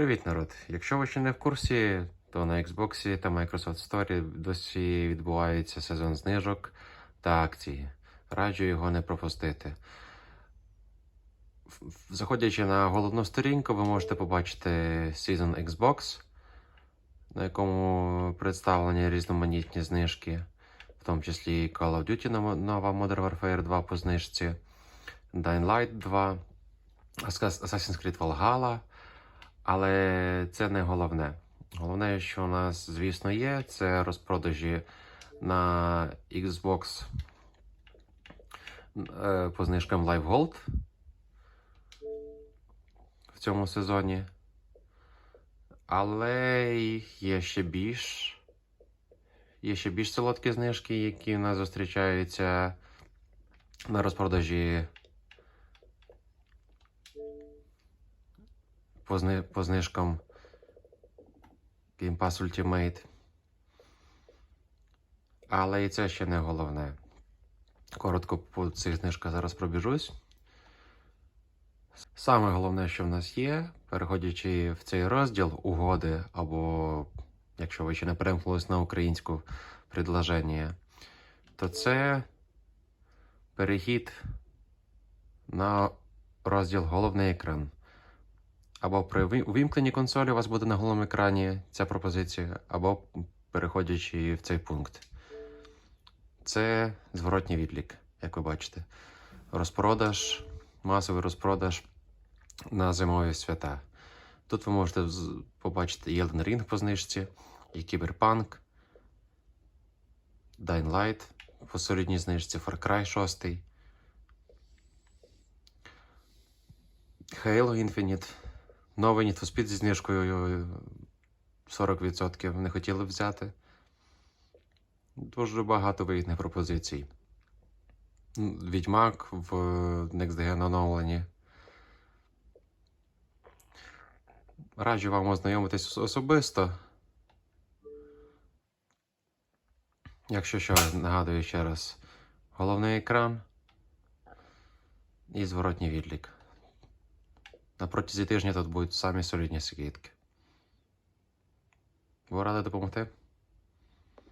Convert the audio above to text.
Привіт, народ! Якщо ви ще не в курсі, то на Xbox та Microsoft Store досі відбувається сезон знижок та акцій. Раджу його не пропустити. Заходячи на головну сторінку, ви можете побачити Season Xbox, на якому представлені різноманітні знижки, в тому числі Call of Duty нова Modern Warfare 2 по знижці, Dying Light 2, Assassin's Creed Valhalla. Але це не головне. Головне, що у нас, звісно, є, це розпродажі на Xbox е, по знижкам Live Gold в цьому сезоні. Але є ще більш. Є ще більш солодкі знижки, які у нас зустрічаються на розпродажі по, зни... по знижкам Game Pass Ultimate. Але і це ще не головне. Коротко по цих знижках зараз пробіжусь. Саме головне, що в нас є, переходячи в цей розділ угоди, або якщо ви ще не перемкнулись на українську предложення, то це перехід на розділ головний екран. Або при увімкненні консолі у вас буде на головному екрані ця пропозиція, або переходячи в цей пункт. Це зворотній відлік, як ви бачите. Розпродаж, масовий розпродаж на зимові свята. Тут ви можете побачити Elden Ring по знижці, і Cyberpunk, Dying Light по солідній знижці, Far Cry 6, Halo Infinite. Новий Need for Speed зі знижкою 40% не хотіли взяти. Дуже багато вигідних пропозицій. Відьмак в Next Gen оновленні. Раджу вам ознайомитись особисто. Якщо що, нагадую ще раз: головний екран і зворотній відлік. На протязі тижня тут будуть самі солідні скидки. Ви ради допомогти?